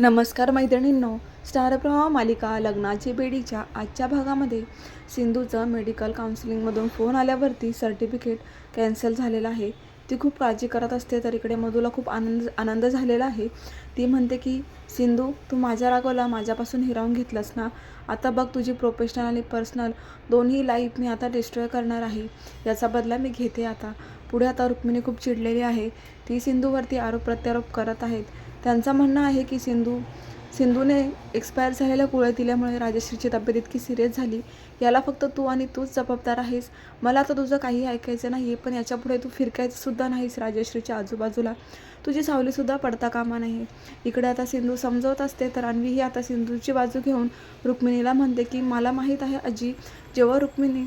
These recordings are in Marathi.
नमस्कार मैत्रिणींनो. स्टार प्रवाह मालिका लग्नाची बेडीच्या आजच्या भागामध्ये सिंधूचं मेडिकल काउन्सिलिंगमधून फोन आल्यावरती सर्टिफिकेट कॅन्सल झालेलं आहे. ती खूप काळजी करत असते तर इकडे मधूला खूप आनंद आनंद झालेला आहे. ती म्हणते की सिंधू तू माझ्या रागवला माझ्यापासून हिरावून घेतलंस ना? आता बघ तुझी प्रोफेशनल आणि पर्सनल दोन्ही लाईफ मी आता डिस्ट्रॉय करणार आहे. याचा बदला मी घेते आता. पुढे आता रुक्मिणी खूप चिडलेली आहे. ती सिंधूवरती आरोप प्रत्यारोप करत आहेत. त्यांचं म्हणणं आहे की सिंधू सिंधूने एक्सपायर झालेल्या गोळ्या दिल्यामुळे राजश्रीची तब्येत इतकी सिरियस झाली. याला फक्त तू आणि तूच जबाबदार आहेस. मला आता तुझं काही ऐकायचं नाही पण याच्यापुढे तू फिरकायचंसुद्धा नाहीस राजश्रीच्या आजूबाजूला. तुझी सावलीसुद्धा पडता कामा नाही इकडे आता सिंधू समजवत असते तर अन्वी ही आता सिंधूची बाजू घेऊन रुक्मिणीला म्हणते की मला माहीत आहे आजी जेव्हा रुक्मिणी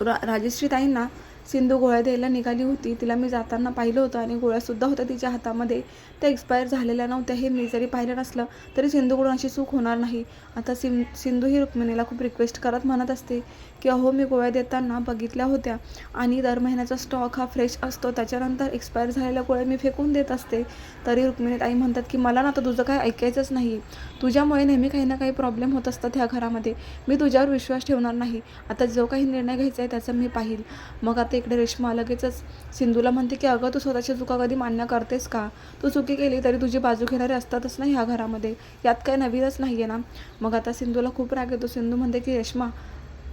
रा राजश्री ताईंना सिंधू गोळ्या द्यायला निघाली होती. तिला मी जाताना पाहिलं होतं आणि गोळ्यासुद्धा होत्या तिच्या हातामध्ये. त्या एक्सपायर झालेल्या नव्हत्या हे मी जरी पाहिलं नसलं तरी सिंधूकडून अशी चूक होणार नाही. आता सिं सिंधू ही रुक्मिणीला खूप रिक्वेस्ट करत म्हणत असते की अहो मी गोळ्या देताना बघितल्या होत्या आणि दर महिन्याचा स्टॉक हा फ्रेश असतो. त्याच्यानंतर एक्सपायर झालेल्या गोळ्या मी फेकून देत असते. तरी रुक्मिणी ताई म्हणतात की मला ना आता तुझं काय ऐकायचंच नाही. तुझ्यामुळे नेहमी काही ना काही प्रॉब्लेम होत असतात ह्या घरामध्ये. मी तुझ्यावर विश्वास ठेवणार नाही. आता जो काही निर्णय घ्यायचा आहे त्याचं मी पाहिल. मग आता इकडे रेश्मा लगेचच सिंधूला म्हणते की अगं तू स्वतःच्या चुका कधी मान्य करतेस का? तू चुकी केली तरी तुझी बाजू घेणारे असतातच ना ह्या घरामध्ये. यात काय नवीनच नाही आहे ना? मग आता सिंधूला खूप राग येतो. सिंधू म्हणते की रेश्मा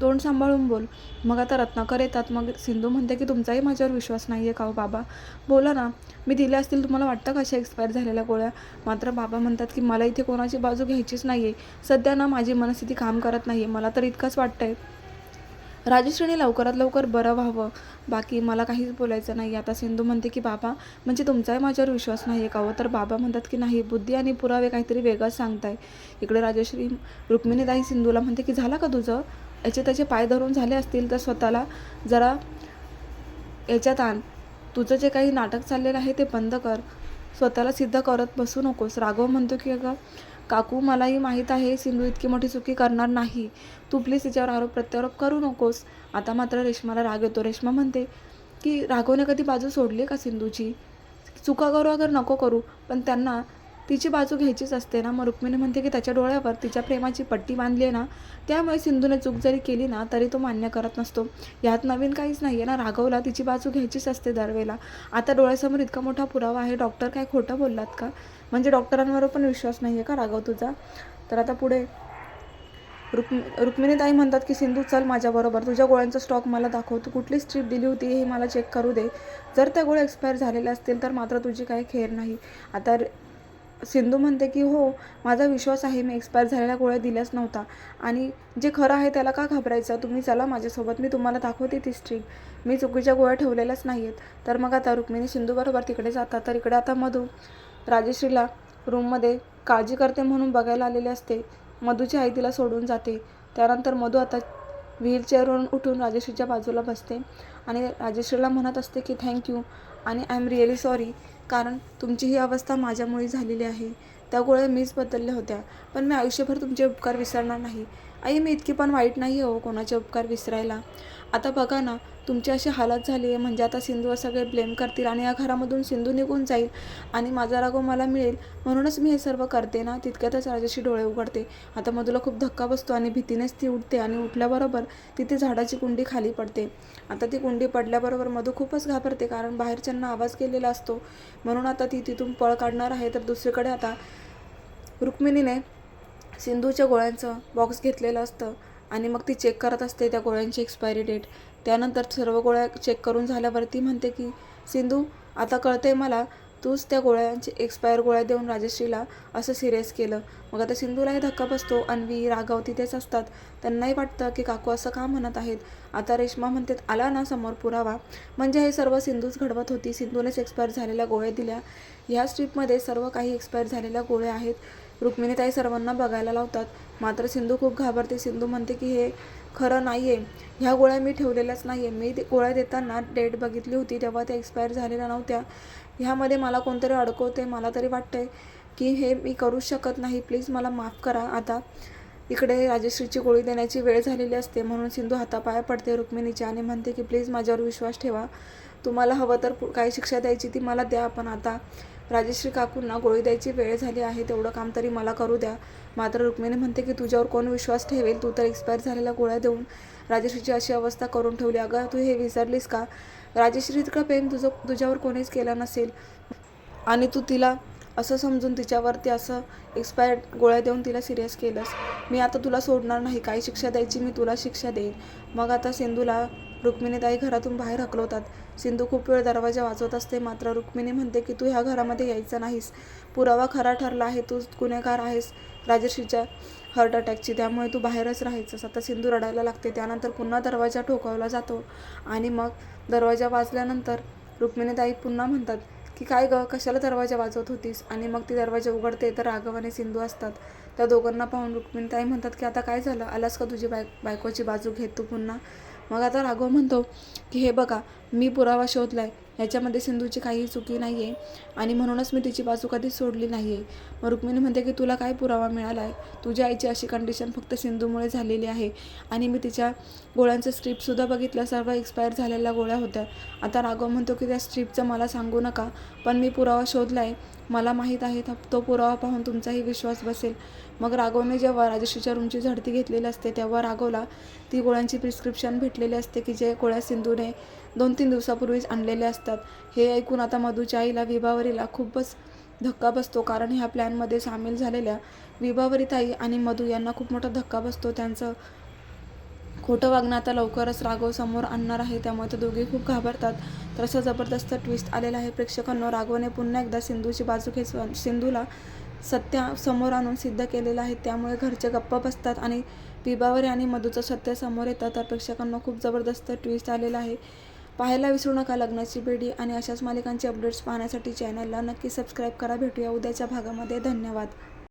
तोंड सांभाळून बोल. मग आता रत्नाकर येतात. मग सिंधू म्हणते की तुमचाही माझ्यावर विश्वास नाही आहे का हो बाबा? बोला ना. मी दिल्या असतील तुम्हाला वाटतं का अशा एक्सपायर झालेल्या गोळ्या? मात्र बाबा म्हणतात की मला इथे कोणाची बाजू घ्यायचीच नाही आहे सध्या ना माझी मनस्थिती काम करत नाही आहे मला तर इतकंच वाटतं आहे राजश्रीने लवकरात लवकर बरं व्हावं. बाकी मला काहीच बोलायचं नाही. आता सिंधू म्हणते की बाबा म्हणजे तुमचाही माझ्यावर विश्वास नाही आहे का हो? तर बाबा म्हणतात की नाही बुद्धी आणि पुरावे काहीतरी वेगळंच सांगताय. इकडे राजश्री रुक्मिणीताई सिंधूला म्हणते की झालं का तुझं? याचे त्याचे पाय धरून झाले असतील तर स्वतःला जरा याच्यात आण. तुझं जे काही नाटक चाललेलं आहे ते बंद कर. स्वतःला सिद्ध करत बसू नकोस. राघव म्हणतो की अगं काकू मलाही माहीत आहे सिंधू इतकी मोठी चुकी करणार नाही. तू प्लीज तिच्यावर आरोप प्रत्यारोप करू नकोस. आता मात्र रेश्माला राग येतो. रेश्मा म्हणते की राघवने कधी बाजू सोडली आहे का सिंधूची? चुका करू अगर नको करू पण त्यांना तिची बाजू घ्यायचीच असते ना. मग रुक्मिणी म्हणते की त्याच्या डोळ्यावर तिच्या प्रेमाची पट्टी बांधली आहे ना त्यामुळे सिंधूने चूक जरी केली ना तरी तो मान्य करत नसतो. यात नवीन काहीच नाही आहे ना. राघवला तिची बाजू घ्यायचीच असते दरवेळेला. आता डोळ्यासमोर इतका मोठा पुरावा आहे. डॉक्टर काय खोटं बोललात का? म्हणजे डॉक्टरांवर पण विश्वास नाही आहे का राघव तुझा? तर आता पुढे रुक्मि रुक्मिणीताई म्हणतात की सिंधू चल माझ्याबरोबर तुझ्या गोळ्यांचा स्टॉक मला दाखव. तू कुठली स्ट्रीप दिली होती हे मला चेक करू दे. जर त्या गोळ्या एक्सपायर झालेल्या असतील तर मात्र तुझी काही खेर नाही. आता सिंधू म्हणते की हो माझा विश्वास आहे. मी एक्सपायर झालेल्या गोळ्या दिल्याच नव्हता. आणि जे खरं आहे त्याला का घाबरायचं? तुम्ही चला माझ्यासोबत. मी तुम्हाला दाखवते ती स्ट्रीक मी चुकीच्या गोळ्या ठेवलेल्याच नाही आहेत तर मग आता रुक्मिणी सिंधूबरोबर तिकडे जातात. तर इकडे आता मधू. राजेश्रीला रूममध्ये काळजी करते म्हणून बघायला आलेले असते. मधूची आई तिला सोडून जाते. त्यानंतर मधू आता व्हीलचेअरवरून उठून राजेश्रीच्या बाजूला बसते. आणि राजेश्रीला म्हणत असते की थँक्यू आणि आय एम रिअली सॉरी कारण तुमची ही अवस्था माझ्यामुळे झालेली आहे. त्या गोळ्या मीच बदलल्या होत्या. पण मी आयुष्यभर तुमचे उपकार विसरणार नाही. आई मी इतकी पण वाईट नाही हो कोणाचे उपकार विसरायला. आता बघा ना तुमची अशी हालत झाली आहे म्हणजे आता सिंधूवर सगळे ब्लेम करतील आणि या घरामधून सिंधू निघून जाईल आणि माझा रागो मला मिळेल म्हणूनच मी हे सर्व करते ना तितक्यातच राजाशी डोळे उघडते. आता मधूला खूप धक्का बसतो आणि भीतीनेच ती उठते आणि उठल्याबरोबर तिथे झाडाची कुंडी खाली पडते. आता ती कुंडी पडल्याबरोबर मधू खूपच घाबरते कारण बाहेरच्यांना आवाज केलेला असतो. म्हणून आता ती तिथून पळ काढणार आहे तर दुसरीकडे आता रुक्मिणीने सिंधूच्या गोळ्यांचं बॉक्स घेतलेलं असतं आणि मग ती चेक करत असते त्या गोळ्यांची एक्सपायरी डेट त्यानंतर सर्व गोळ्या चेक करून झाल्यावरती म्हणते की सिंधू आता कळते मला तूच त्या गोळ्यांची एक्सपायर गोळ्या देऊन राजश्रीला असं सिरियस केलं. मग आता सिंधूलाही धक्का बसतो. अन्वी राघव तिथेच असतात. त्यांनाही वाटतं की काकू असं का म्हणत आहेत? आता रेश्मा म्हणते आला ना समोर पुरावा. म्हणजे हे सर्व सिंधूच घडवत होती. सिंधूनेच एक्सपायर झालेल्या गोळ्या दिल्या. ह्या स्ट्रीपमध्ये सर्व काही एक्सपायर झालेल्या गोळ्या आहेत. रुक्मिणीताई सर्वांना बघायला लावतात. मात्र सिंधू खूप घाबरते. सिंधू म्हणते की हे खरं नाही आहे ह्या गोळ्या मी ठेवलेल्याच नाही आहे मी ते गोळ्या देताना डेट बघितली होती तेव्हा त्या एक्सपायर झालेल्या नव्हत्या. ह्यामध्ये मला कोणतरी अडकवते. मला तरी वाटतंय की हे मी करू शकत नाही. प्लीज मला माफ करा. आता इकडे राजश्रीची गोळी देण्याची वेळ झालेली असते. म्हणून सिंधू हातापाया पडते रुक्मिणीच्या आणि म्हणते की प्लीज माझ्यावर विश्वास ठेवा. तुम्हाला हवं तर पु- काय शिक्षा द्यायची ती मला द्या. पण आता राजेश्री काकूंना गोळी द्यायची वेळ झाली आहे तेवढं काम तरी मला करू द्या. मात्र रुक्मिणी म्हणते की तुझ्यावर कोण विश्वास ठेवेल? तू तर एक्सपायर झालेल्या गोळ्या देऊन राजेश्रीची अशी अवस्था करून ठेवली. अगं तू हे विसरलीस का? राजेश्री इतकं प्रेम तुझं तुझ्यावर कोणीच केलं नसेल. आणि तू तिला असं समजून तिच्यावरती असं एक्सपायर्ड गोळ्या देऊन तिला सिरियस केलंस. मी आता तुला सोडणार नाही. काही शिक्षा द्यायची मी तुला शिक्षा देईन. मग आता सिंधूला रुक्मिणीताई घरातून बाहेर हकलवतात. सिंधू खूप वेळ दरवाजा वाजवत असते. मात्र रुक्मिणी म्हणते की तू ह्या घरामध्ये यायचं नाहीस. पुरावा खरा ठरला आहे. तू गुन्हेगार आहेस. राजेशीच्या हार्ट अटॅकची त्यामुळे तू बाहेरच राहायचंस. आता सिंधू रडायला लागते. त्यानंतर पुन्हा दरवाजा ठोकावला जातो. आणि मग दरवाजा वाजल्यानंतर रुक्मिणीताई पुन्हा म्हणतात की काय ग? कशाला दरवाजा वाजवत होतीस? आणि मग ती दरवाजा उघडते. तर राघव आणि सिंधू असतात. त्या दोघांना पाहून रुक्मिणीताई म्हणतात की आता काय झालं? आलास का तुझी बाय बायकोची बाजू? घेत तू पुन्हा. मग आता राघव म्हणतो की हे बघा मी पुरावा शोधलाय. ह्याच्यामध्ये सिंधूची काही चुकी नाही आहे आणि म्हणूनच मी तिची बाजू कधीच सोडली नाही आहे मग रुक्मिणी म्हणते की तुला काय पुरावा मिळाला आहे तुझ्या आईची अशी कंडिशन फक्त सिंधूमुळे झालेली आहे आणि मी तिच्या गोळ्यांचं स्ट्रीपसुद्धा बघितलं सर्व एक्सपायर झालेल्या गोळ्या होत्या. आता राघव म्हणतो की त्या स्ट्रीपचं मला सांगू नका पण मी पुरावा शोधला आहे मला माहीत आहे तो- तो पुरावा पाहून तुमचाही विश्वास बसेल. मग राघवने जेव्हा राजश्रीच्या रूमची झडती घेतलेली असते तेव्हा राघवला ती गोळ्यांची प्रिस्क्रिप्शन भेटलेली असते की जे गोळ्या सिंधूने दोन तीन दिवसापूर्वीच आणलेले असतात. हे ऐकून आता मधूच्या आईला विभावरीला खूपच धक्का बसतो कारण ह्या प्लॅनमध्ये सामील झालेल्या विभावरी ताई आणि मधू यांना खूप मोठा धक्का बसतो. त्यांचं खोटं वागणं आता लवकरच राघव समोर आणणार आहे त्यामुळे ते दोघे खूप घाबरतात. तर असं जबरदस्त ट्विस्ट आलेला आहे प्रेक्षकांना राघवने पुन्हा एकदा सिंधूची बाजू खेचून सिंधूला सत्य समोर आणून सिद्ध केलेलं आहे. त्यामुळे घरचे गप्प बसतात आणि विभावरी आणि मधूचं सत्य समोर येतं. तर प्रेक्षकांना खूप जबरदस्त ट्विस्ट आलेला आहे. पाहायला विसरू नका लग्नाची बेडी आणि अशाच मालिकांचे अपडेट्स पाहण्यासाठी चॅनलला नक्की सबस्क्राईब करा. भेटूया उद्याच्या भागामध्ये. धन्यवाद.